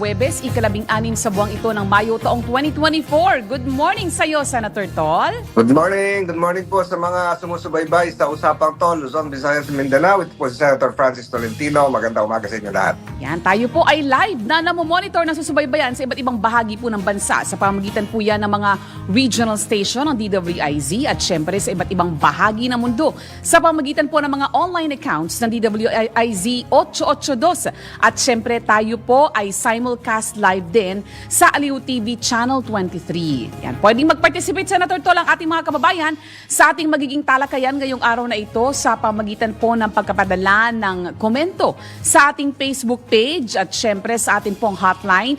Webes, ikalabing anim sa buwang ito ng Mayo taong 2024. Good morning sa iyo, Senator Tol. Good morning. Good morning po sa mga sumusubaybay sa Usapang Tol, Luzon, Visayas, Mindanao. Ito po si Senator Francis Tolentino. Magandang umaga sa inyo lahat. Yan, tayo po ay live na namomonitor na susubaybayan sa iba't ibang bahagi po ng bansa sa pamagitan po yan ng mga regional station ng DWIZ at syempre sa iba't ibang bahagi ng mundo sa pamagitan po ng mga online accounts ng DWIZ 882 at syempre tayo po ay simulcast live din sa Aliw TV Channel 23. Yan, pwedeng mag-participate Senator Tol ang ating mga kababayan sa ating magiging talakayan ngayong araw na ito sa pamagitan po ng pagkapadala ng komento sa ating Facebook page at syempre sa ating pong hotline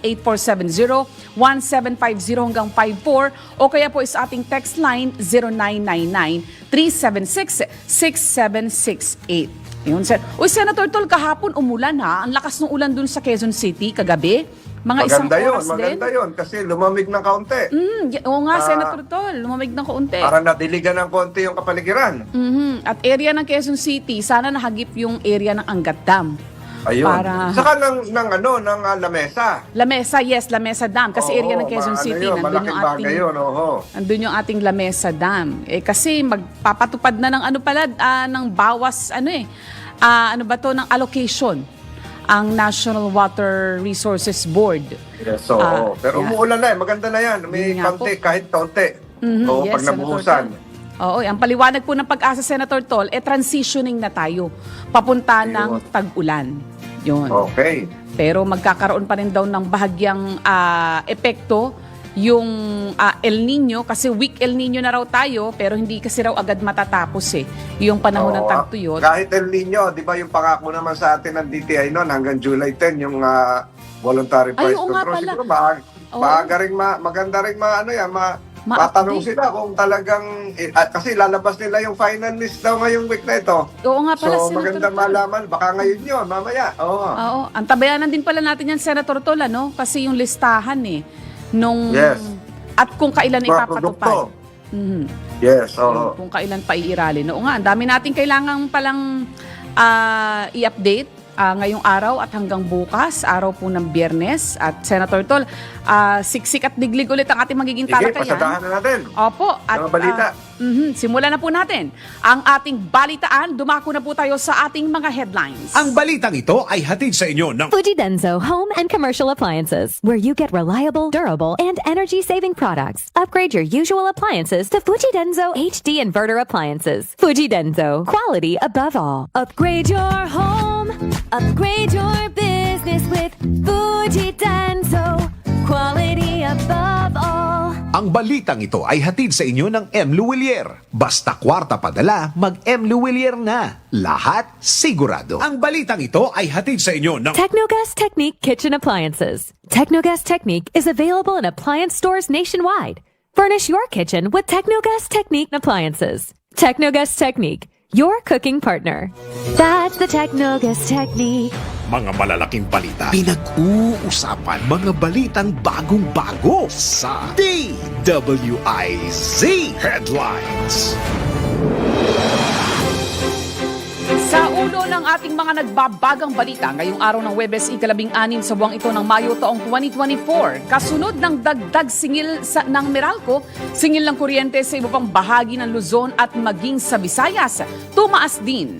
8470-1750 hanggang 54 o kaya po sa ating text line 0999-376-6768. Yun, sir. Uy, Senator Tol, kahapon umulan ha. Ang lakas ng ulan dun sa Quezon City kagabi. Mga isang Maganda yun, oras maganda din. yun. Kasi lumamig ng kaunti. Mm, y- oo nga, Ah. Senator Tol. Lumamig ng kaunti. Para nadiligan ng konti yung kapaligiran. Mhm. At area ng Quezon City, sana nahagip yung area ng Angat Dam. Ayun. Para- Saka ng, ng ano, ng ah, lamesa. Lamesa, yes, Lamesa Dam. Kasi area ng Quezon ma- ano City, yun, nandun yung bagay ating... yun, oho. Andun yung ating Lamesa Dam. Eh kasi magpapatupad na ng ano pala, ah, ng bawas, ano eh, ah, ano ba to, ng allocation ang National Water Resources Board. Yes, so, oo. Pero yeah. umuulan na eh. Maganda na yan. May konti, kahit kaunti. Mhm, Oo, yes, pag Senator nabuhusan. Tol. Oo, ang paliwanag po ng pag-asa Senator Tol, eh transitioning na tayo papunta ng Ayun. tag-ulan. Yun. Okay. Pero magkakaroon pa rin daw ng bahagyang ah, epekto yung ah, El Nino kasi weak El Nino na raw tayo pero hindi kasi raw agad matatapos eh yung panahon ng Oo, tagtuyot. Kahit El Nino, di ba yung pangako naman sa atin ng DTI noon hanggang July 10, yung ah, voluntary Ay, price nga control. pala. Siguro maaga, Oo. maaga rin, ma, maganda rin ma, ano yan, ma. Tatanong sila kung talagang, eh, ah, kasi lalabas nila yung final list daw ngayong week na ito. Oo nga pala So, Senator maganda Tol. malaman, baka ngayon yun, mamaya. Oo. Oo, ang tabayanan din pala natin yan Senator Tol ano kasi yung listahan eh nung Yes. at kung kailan Mga ipapatupad. produkto. Mhm. Yes, oo. Kung kailan pa iiralin. Oo nga, ang dami natin kailangan palang ah, i-update ah, ngayong araw at hanggang bukas, araw po ng biyernes. At Senator Tol, ah, siksik at diglig ulit ang ating magiging Sige, talakayan. pasadahan na natin. Opo. At, Mga balita. ah, mhm, simulan na po natin ang ating balitaan. Dumako na po tayo sa ating mga headlines. Ang balitang ito ay hatid sa inyo ng Fujidenzo Home and Commercial Appliances, where you get reliable, durable, and energy-saving products. Upgrade your usual appliances to Fujidenzo HD Inverter Appliances. Fujidenzo, quality above all. Upgrade your home, upgrade your business with Fujidenzo. Ang balitang ito ay hatid sa inyo ng M. Luwilier. Basta kwarta padala, mag M. Luwilier na. Lahat sigurado. Ang balitang ito ay hatid sa inyo ng Technogas Technique Kitchen Appliances. Technogas Technique is available in appliance stores nationwide. Furnish your kitchen with Technogas Technique appliances. Technogas Technique, your cooking partner. That's the Technogas Technique. mga malalaking balita. Pinag-uusapan mga balitang bagong-bago sa DWIZ Headlines. Sa ulo ng ating mga nagbabagang balita ngayong araw ng Webes ikalabing anim sa buwang ito ng Mayo taong 2024, kasunod ng dagdag singil sa, ng Meralco, singil ng kuryente sa iba pang bahagi ng Luzon at maging sa Visayas, tumaas din.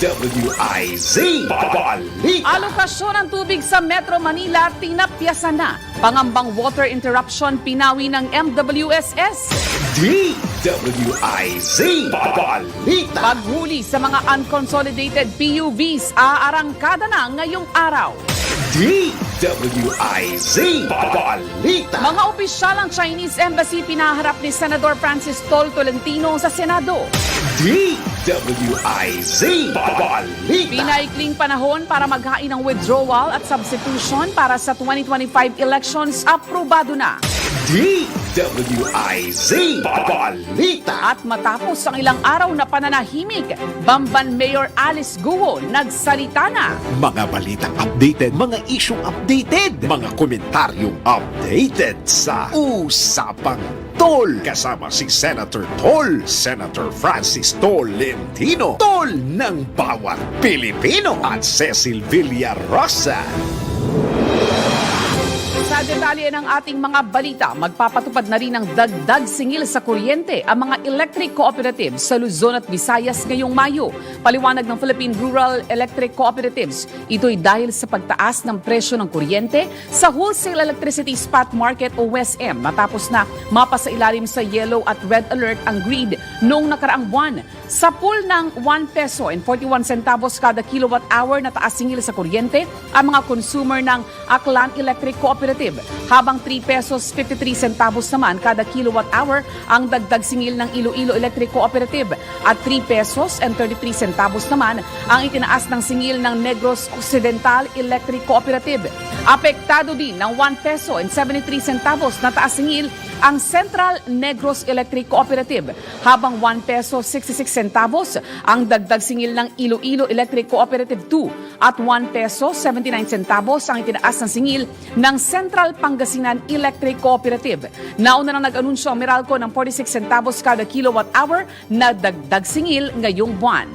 DWIZ Balik Alokasyon ng tubig sa Metro Manila tinapyasan na. Pangambang water interruption pinawi ng MWSS. DWIZ Balita Paghuli sa mga unconsolidated PUVs aarangkada na ngayong araw. DWIZ Balita. Mga opisyal ng Chinese Embassy pinaharap ni Senador Francis Tol Tolentino sa Senado. DWIZ Balita. Pinaikling panahon para maghain ng withdrawal at substitution para sa 2025 elections. Aprobado na. DWIZ Balita At matapos ang ilang araw na pananahimik, Bamban Mayor Alice Guo nagsalita na. Mga balitang updated, mga isyong updated, mga komentaryong updated sa Usapang Tol. Kasama si Senator Tol, Senator Francis Tolentino, Tol ng bawat Pilipino at Cecil Villarosa. Detalye ng ating mga balita, magpapatupad na rin ng dagdag singil sa kuryente ang mga electric cooperatives sa Luzon at Visayas ngayong Mayo. Paliwanag ng Philippine Rural Electric Cooperatives, ito'y dahil sa pagtaas ng presyo ng kuryente sa Wholesale Electricity Spot Market o WESM matapos na mapasa ilalim sa yellow at red alert ang grid noong nakaraang buwan. Sa pool ng 1 peso and 41 centavos kada kilowatt hour na taas singil sa kuryente ang mga consumer ng Aklan Electric Cooperative, habang 3 pesos 53 centavos naman kada kilowatt hour ang dagdag singil ng Iloilo Electric Cooperative. At 3 pesos and 33 centavos naman ang itinaas ng singil ng Negros Occidental Electric Cooperative. Apektado din ng 1 peso and 73 centavos na taas singil ang Central Negros Electric Cooperative. Habang 1 peso 66 centavos ang dagdag singil ng Iloilo Electric Cooperative 2 at 1 peso 79 centavos ang itinaas ng singil ng Central Pangasinan Electric Cooperative. Nauna nang nag-anunsyo ang Meralco ng 46 centavos kada kilowatt hour na dagdag singil ngayong buwan.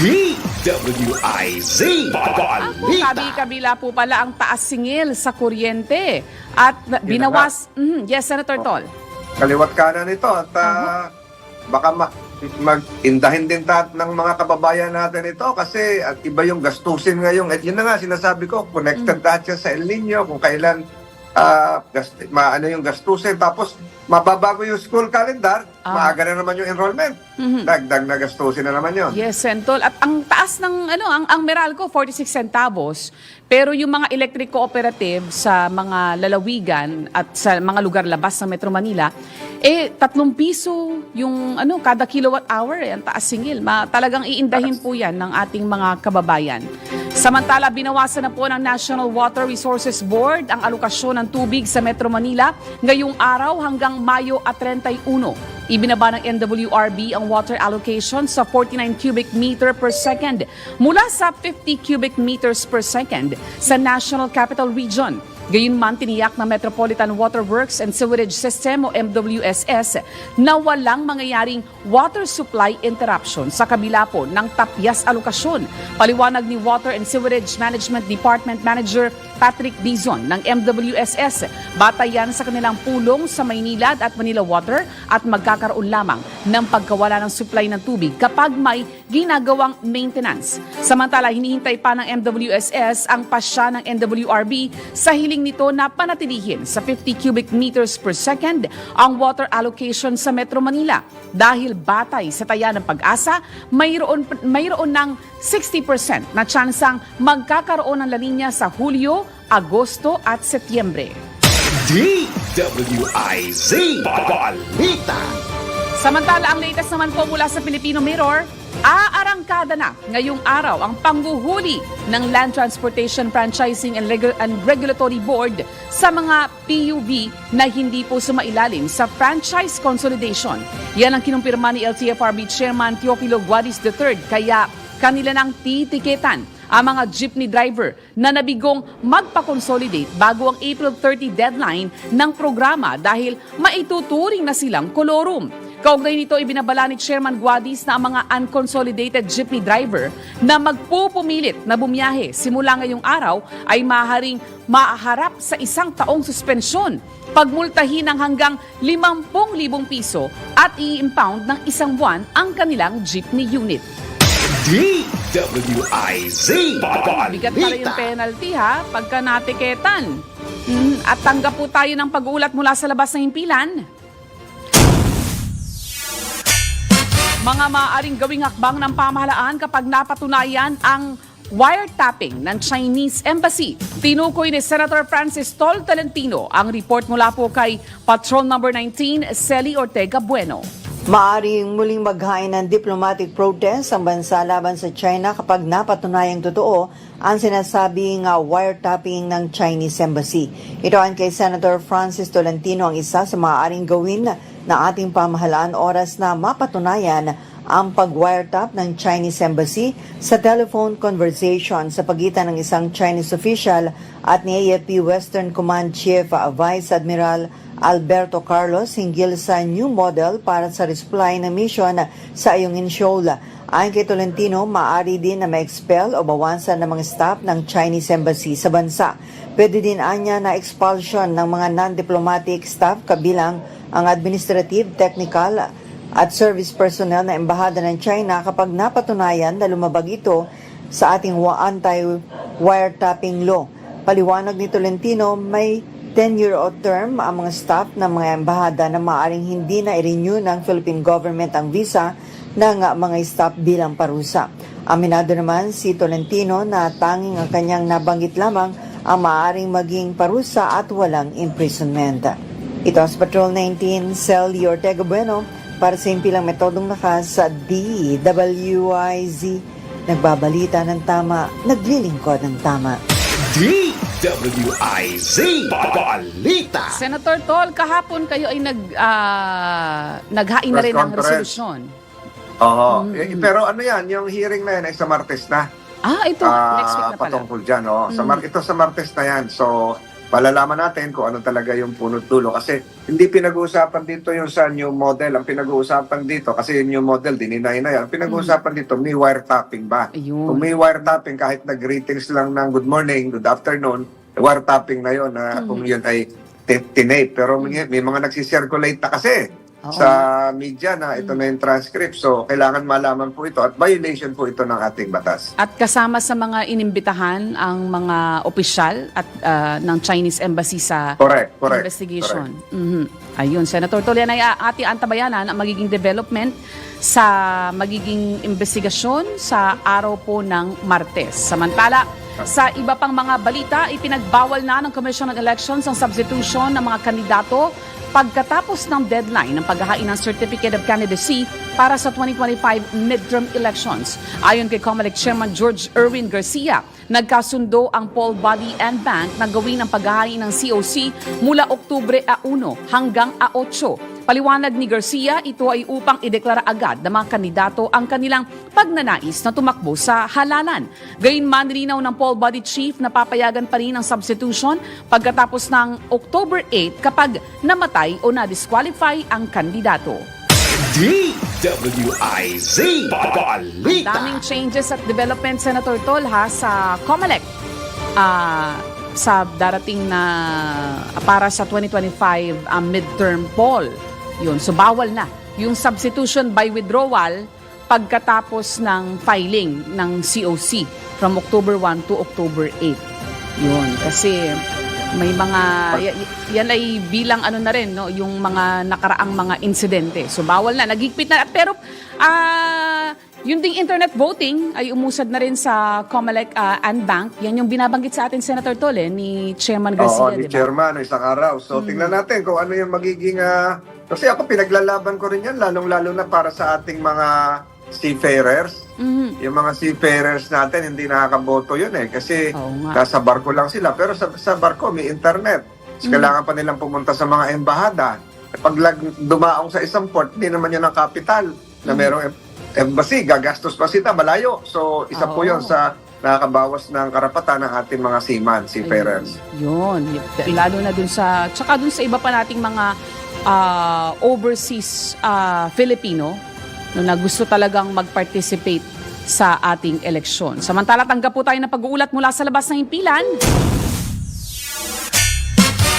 DWIZ Ako, Balita kabi-kabila po pala ang taas singil sa kuryente at na- binawas... Mhm, yes, Senator Tol. Kaliwat kanan ito at ah, baka ma- mag-indahin din tat ng mga kababayan natin ito kasi at iba yung gastusin ngayon. At yun na nga, sinasabi ko, connected yan sa El Nino kung kailan ah, gast, maano yung gastusin. Tapos, mababago yung school calendar, Ah. maaga na naman yung enrollment. Mhm. Dagdag na gastusin na naman yun. Yes, Sentol. At ang taas ng ano, ang, ang Meralco 46 centavos, pero yung mga electric cooperative sa mga lalawigan at sa mga lugar labas ng Metro Manila, eh tatlong piso yung ano kada kilowatt hour eh, taas singil. Ma, talagang iindahin po 'yan ng ating mga kababayan. Samantala, binawasan na po ng National Water Resources Board ang alokasyon ng tubig sa Metro Manila ngayong araw hanggang Mayo at 31. Ibinaba ng NWRB ang water allocation sa 49 cubic meter per second mula sa 50 cubic meters per second sa National Capital Region. Gayunman, tiniyak ng Metropolitan Water Works and Sewerage System o MWSS na walang mangyayaring water supply interruption sa kabila po ng tapyas alokasyon. Paliwanag ni Water and Sewerage Management Department Manager Patrick Dizon ng MWSS. Batayan sa kanilang pulong sa Maynilad at Manila Water at magkakaroon lamang ng pagkawala ng supply ng tubig kapag may ginagawang maintenance. Samantala, hinihintay pa ng MWSS ang pasya ng NWRB sa hiling nito na panatilihin sa 50 cubic meters per second ang water allocation sa Metro Manila. Dahil batay sa taya ng pag-asa, mayroon, mayroon ng 60% na tsansang magkakaroon ng La Nina sa Hulyo, Agosto at Setyembre. DWIZ Balita Samantala, ang latest naman po mula sa Filipino Mirror, aarangkada na ngayong araw ang panghuhuli ng Land Transportation Franchising and, Regu- and Regulatory Board sa mga PUV na hindi po sumailalim sa franchise consolidation. Yan ang kinumpirma ni LTFRB Chairman Teofilo Guadis III kaya kanila nang titiketan ang mga jeepney driver na nabigong magpa-consolidate bago ang April 30 deadline ng programa dahil maituturing na silang kolorum. Kaugnay nito, ibinabala ni Chairman Guadis na ang mga unconsolidated jeepney driver na magpupumilit na bumiyahe simula ngayong araw ay maaaring maaharap sa isang taong suspensyon, pagmultahin ng hanggang 50,000 piso at i-impound ng isang buwan ang kanilang jeepney unit. DWIZ Bigat pala yung penalty ha, pagka natiketan. Mm, at tanggap po tayo ng pag-uulat mula sa labas ng himpilan. Mga maaaring gawing hakbang ng pamahalaan kapag napatunayan ang wiretapping ng Chinese Embassy. Tinukoy ni Senator Francis Tol Tolentino ang report mula po kay Patrol Number 19, Celi Ortega Bueno. Maaring muling maghain ng diplomatic protest ang bansa laban sa China kapag napatunayang totoo ang sinasabing uh, wiretapping ng Chinese Embassy. Ito ang kay Senator Francis Tolentino ang isa sa maaaring gawin na ating pamahalaan oras na mapatunayan ang pag-wiretap ng Chinese Embassy sa telephone conversation sa pagitan ng isang Chinese official at ni AFP Western Command Chief uh, Vice Admiral Alberto Carlos hinggil sa new model para sa resupply na mission sa Ayungin Shoal. Ayon kay Tolentino, maaari din na ma-expel o bawasan ng mga staff ng Chinese Embassy sa bansa. Pwede din anya na expulsion ng mga non-diplomatic staff kabilang ang administrative, technical at service personnel na embahada ng China kapag napatunayan na lumabag ito sa ating anti-wiretapping law. Paliwanag ni Tolentino, may 10-year o term ang mga staff ng mga embahada na maaaring hindi na i-renew ng Philippine government ang visa ng mga staff bilang parusa. Aminado naman si Tolentino na tanging ang kanyang nabanggit lamang ang maaaring maging parusa at walang imprisonment. Ito ang Patrol 19, Cel Ortega Bueno para sa impilang metodong lakas sa DWIZ. Nagbabalita ng tama, naglilingkod ng tama. DWIZ Balita Senator Tol, kahapon kayo ay nag, ah, naghain na rin ng resolusyon. Oo. Eh, pero ano yan, yung hearing na yan ay sa Martes na. Ah, ito, Ah, next week na pala. patungkol dyan. Oh. Sa Mar- ito sa Martes na yan. So, malalaman natin kung ano talaga yung punot dulo. Kasi hindi pinag-uusapan dito yung sa new model. Ang pinag-uusapan dito, kasi yung new model, dininay na yan. Ang pinag-uusapan dito, may wiretapping ba? Ayun. Kung may wiretapping, kahit nag-greetings lang ng good morning, good afternoon, wiretapping na yon na kung yun ay tinape. Pero may, may mga nagsisirculate na kasi Oo. sa media na ito na yung transcript. So, kailangan malaman po ito at violation po ito ng ating batas. At kasama sa mga inimbitahan ang mga opisyal at ah, ng Chinese Embassy sa Correct, correct. investigation. Mhm. Ayun, Senator Tol, yan ay ah, ating antabayanan ang magiging development sa magiging investigasyon sa araw po ng Martes. Samantala, sa iba pang mga balita, ipinagbawal na ng Commission on Elections ang substitution ng mga kandidato pagkatapos ng deadline ng paghahain ng Certificate of Candidacy para sa 2025 midterm elections. Ayon kay COMELEC Chairman George Erwin Garcia, nagkasundo ang poll body and bank na gawin ang paghahain ng COC mula Oktubre a 1 hanggang a 8. Paliwanag ni Garcia, ito ay upang ideklara agad ng mga kandidato ang kanilang pagnanais na tumakbo sa halalan. Gayunman nilinaw ng poll body chief na papayagan pa rin ang substitution pagkatapos ng October 8 kapag namatay o na-disqualify ang kandidato. DWIZ Balita Daming changes at development, Senator Tol, ha, sa COMELEC. Ah, sa darating na ah, para sa 2025 ah, midterm poll. Yun, so bawal na. Yung substitution by withdrawal pagkatapos ng filing ng COC from October 1 to October 8. Yun, kasi may mga yan ay bilang ano na rin no yung mga nakaraang mga insidente so bawal na nagigpit na pero ah yung ding internet voting ay umusad na rin sa Comelec ah, and Bank yan yung binabanggit sa atin Senator Tole ni Chairman Garcia Oo, ni di ba? Chairman, isang araw. So, tingnan natin kung ano yung magiging... ah, kasi ako pinaglalaban ko rin yan, lalong-lalo na para sa ating mga seafarers. Mhm. Yung mga seafarers natin, hindi nakakaboto yun eh. Kasi Oo nga. nasa barko lang sila. Pero sa, sa barko, may internet. Tapos Mm. Kailangan pa nilang pumunta sa mga embahada. Pag lag- dumaong sa isang port, hindi naman yun ang capital na merong em- embassy. Gagastos pa sila, malayo. So, isa po Oo. yun sa nakakabawas ng karapatan ng ating mga seaman, seafarers. Ayun. Yun. Lalo na dun sa, tsaka dun sa iba pa nating mga ah, overseas ah, Filipino no, na gusto talagang mag-participate sa ating eleksyon. Samantala, tanggap po tayo ng pag-uulat mula sa labas ng impilan.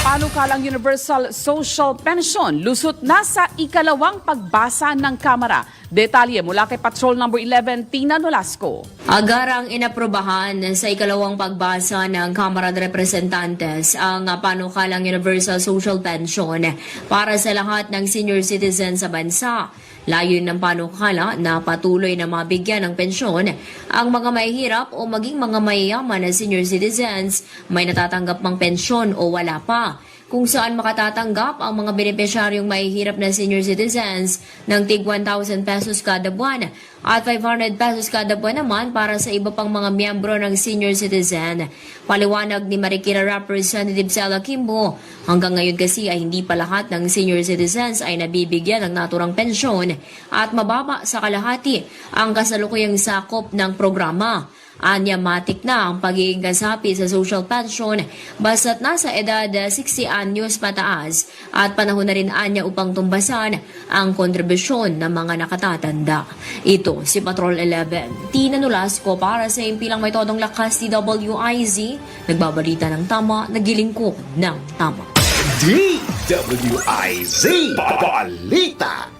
Panukalang Universal Social Pension lusot na sa ikalawang pagbasa ng Kamara. Detalye mula kay Patrol Number 11, Tina Nolasco. Agarang inaprobahan sa ikalawang pagbasa ng Kamara de Representantes ang panukalang Universal Social Pension para sa lahat ng senior citizen sa bansa. Layon ng panukala na patuloy na mabigyan ng pensyon ang mga mahihirap o maging mga mayayaman na senior citizens may natatanggap mang pensyon o wala pa kung saan makatatanggap ang mga benepisyaryong mahihirap na senior citizens ng tig 1,000 pesos kada buwan at 500 pesos kada buwan naman para sa iba pang mga miyembro ng senior citizen. Paliwanag ni Marikina Representative Sela Kimbo, hanggang ngayon kasi ay hindi pa lahat ng senior citizens ay nabibigyan ng naturang pensyon at mababa sa kalahati ang kasalukuyang sakop ng programa. Anya matik na ang pagiging kasapi sa social pension basta't nasa edad 60 anyos pataas at panahon na rin anya upang tumbasan ang kontribusyon ng mga nakatatanda. Ito si Patrol 11. Tina Nolasco para sa impilang may todong lakas DWIZ, nagbabalita ng tama, nagilingkod ng tama. DWIZ Balita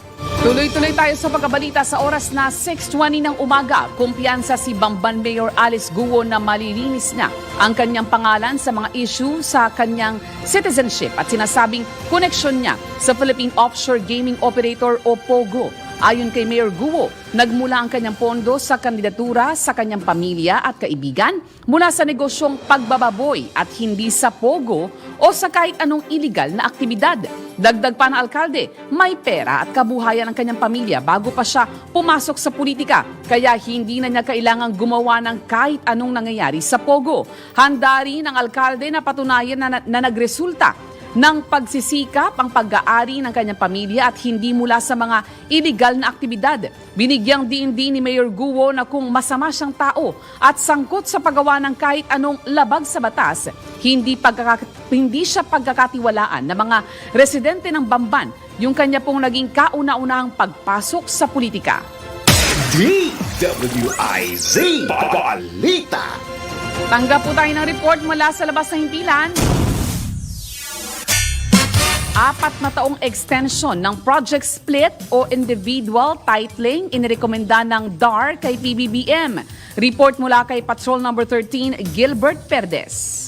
Tuloy-tuloy tayo sa pagkabalita sa oras na 6.20 ng umaga. Kumpiyansa si Bamban Mayor Alice Guo na malilinis na ang kanyang pangalan sa mga issue sa kanyang citizenship at sinasabing koneksyon niya sa Philippine Offshore Gaming Operator o POGO. Ayon kay Mayor Guo, nagmula ang kanyang pondo sa kandidatura sa kanyang pamilya at kaibigan mula sa negosyong pagbababoy at hindi sa POGO o sa kahit anong illegal na aktibidad. Dagdag pa ng alkalde, may pera at kabuhayan ng kanyang pamilya bago pa siya pumasok sa politika. Kaya hindi na niya kailangang gumawa ng kahit anong nangyayari sa Pogo. Handa rin ang alkalde na patunayan na, na, na nagresulta ng pagsisikap ang pag-aari ng kanyang pamilya at hindi mula sa mga illegal na aktibidad. Binigyang diin din ni Mayor Guo na kung masama siyang tao at sangkot sa paggawa ng kahit anong labag sa batas, hindi, pagkaka- hindi siya pagkakatiwalaan ng mga residente ng Bamban yung kanya pong naging kauna-unahang pagpasok sa politika. DWIZ Balita Tanggap po tayo ng report mula sa labas ng himpilan. Apat na taong extension ng Project Split o Individual Titling inirekomenda ng DAR kay PBBM. Report mula kay Patrol Number 13, Gilbert Perdes.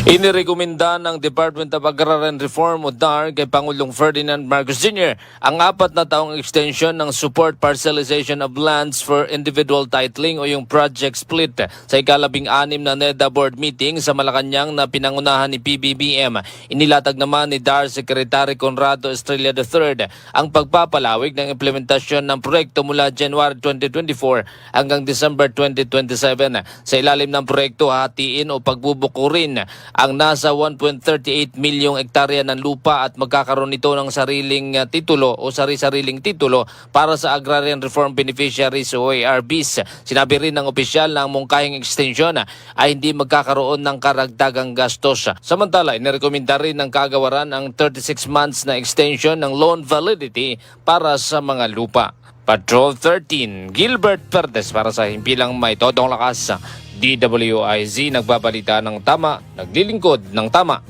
Inirekomenda ng Department of Agrarian Reform o DAR kay Pangulong Ferdinand Marcos Jr. ang apat na taong extension ng support parcelization of lands for individual titling o yung Project Split sa ikalabing anim na NEDA board meeting sa Malacanang na pinangunahan ni PBBM. Inilatag naman ni DAR Secretary Conrado Estrella III ang pagpapalawig ng implementasyon ng proyekto mula January 2024 hanggang December 2027. Sa ilalim ng proyekto, hatiin o pagbubuko rin ang nasa 1.38 milyong ektarya ng lupa at magkakaroon ito ng sariling uh, titulo o sari-sariling titulo para sa Agrarian Reform Beneficiaries o ARBs. Sinabi rin ng opisyal na ang mungkahing extension ay hindi magkakaroon ng karagdagang gastos. Samantala, inirekomenda rin ng kagawaran ang 36 months na extension ng loan validity para sa mga lupa. Patrol 13, Gilbert Perdes para sa himpilang may todong lakas. DWIZ nagbabalita ng tama, naglilingkod ng tama.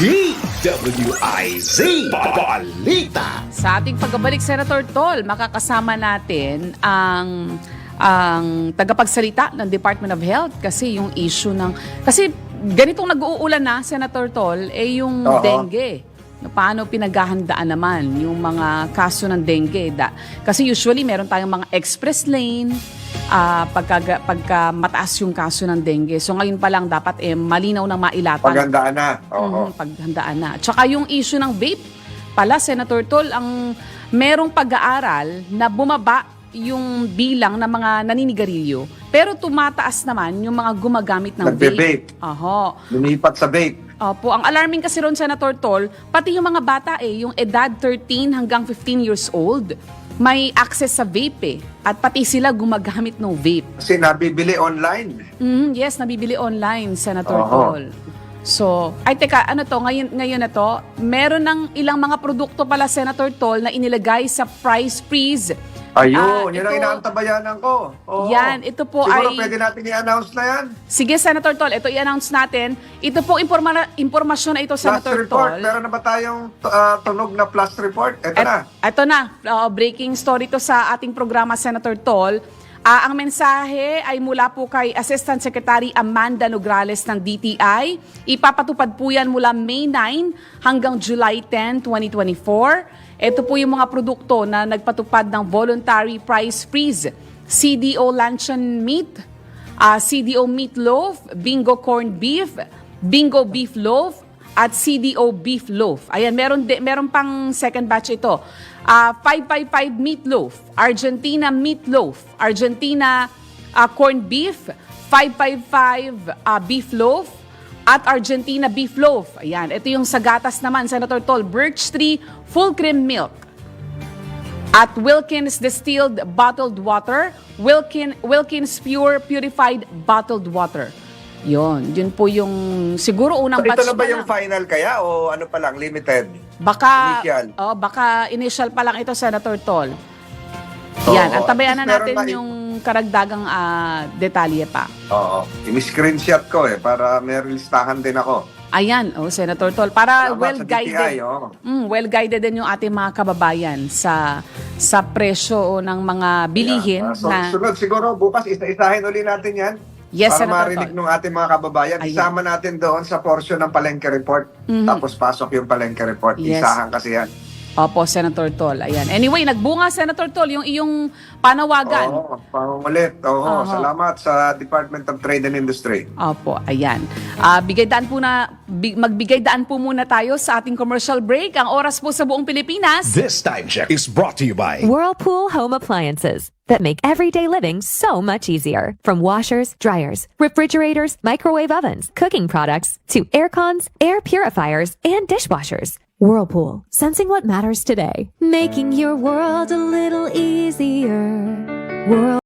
DWIZ Balita Sa ating pagbabalik, Senator Tol, makakasama natin ang ang tagapagsalita ng Department of Health kasi yung issue ng kasi ganitong nag-uulan na Senator Tol eh yung Oo. dengue. Paano pinaghahandaan naman yung mga kaso ng dengue? Da, kasi usually meron tayong mga express lane ah, pagka, pagka mataas yung kaso ng dengue. So ngayon pa lang dapat eh, malinaw ng mailatan. Paghandaan na. Oo. Mhm, paghandaan na. Tsaka yung issue ng vape, pala Senator Tol, ang merong pag-aaral na bumaba yung bilang ng mga naninigarilyo, pero tumataas naman yung mga gumagamit ng Nagbe-vape. vape. Oho. Lumipat sa vape. Opo, ang alarming kasi ron, Senator Tol, pati yung mga bata eh, yung edad 13 hanggang 15 years old, may access sa vape eh. At pati sila gumagamit ng vape. Kasi nabibili online. Mhm, yes, nabibili online, Senator Oho. Tol. So, ay teka, ano to, ngayon, ngayon na to, meron ng ilang mga produkto pala, Senator Tol, na inilagay sa price freeze. Ayun, Ah, yun ang ito- inaantabayanan ko. Oo. Yan, ito po Siguro ay- pwede natin i-announce na yan. Sige, Senator Tol, ito i-announce natin. Ito po informa- impormasyon na ito, Plus Senator report. Tol. Meron na ba tayong ah, tunog na plus report? Ito Et- na. Ito na, uh, breaking story to sa ating programa, Senator Tol. Ah, ang mensahe ay mula po kay Assistant Secretary Amanda Nograles ng DTI. Ipapatupad po yan mula May 9 hanggang July 10, 2024. Ito po yung mga produkto na nagpatupad ng voluntary price freeze. CDO luncheon meat, ah, CDO meatloaf, bingo corned beef, bingo beef loaf, at CDO beef loaf. Ayan, meron di, meron pang second batch ito. Ah, 555 meatloaf, Argentina meatloaf, Argentina ah, corned beef, 555 ah, beef loaf, at Argentina beef loaf. Ayan, ito yung sa gatas naman, Senator Tol, birch tree full cream milk. At Wilkins Distilled Bottled Water, Wilkin, Wilkins Pure Purified Bottled Water. Yon, yun po yung siguro unang So, ito batch na ba yung lang. final kaya o ano pa lang, limited? Baka Initial. Oh, baka initial pa lang ito Senator Tol. Yan, at antabayan na meron natin na- yung karagdagang ah, detalye pa. Oo. In-screenshot ko eh, para may listahan din ako. Ayan, oh, Senator Tol, para Salamat well sa guided. DTI, oo. Mm, well guided din yung ating mga kababayan sa sa presyo ng mga bilihin Yeah. Ah, so, na sunod siguro, bukas isa-isahin uli natin yan. Yes, para Senator marinig ng ating mga kababayan. Ayan. Isama natin doon sa portion ng Palengke Report. Tapos pasok yung Palengke Report. Yes. Isahan kasi yan. Opo, Senator Tol. Ayan. Anyway, nagbunga Senator Tol yung iyong panawagan. Oo, pangulit. Oo, Oo. salamat sa Department of Trade and Industry. Opo, ayan. Ah, bigay daan po na bi- magbigay daan po muna tayo sa ating commercial break. Ang oras po sa buong Pilipinas. This time check is brought to you by Whirlpool Home Appliances that make everyday living so much easier. From washers, dryers, refrigerators, microwave ovens, cooking products, to air cons, air purifiers, and dishwashers. Whirlpool, sensing what matters today, making your world a little easier. Whirl-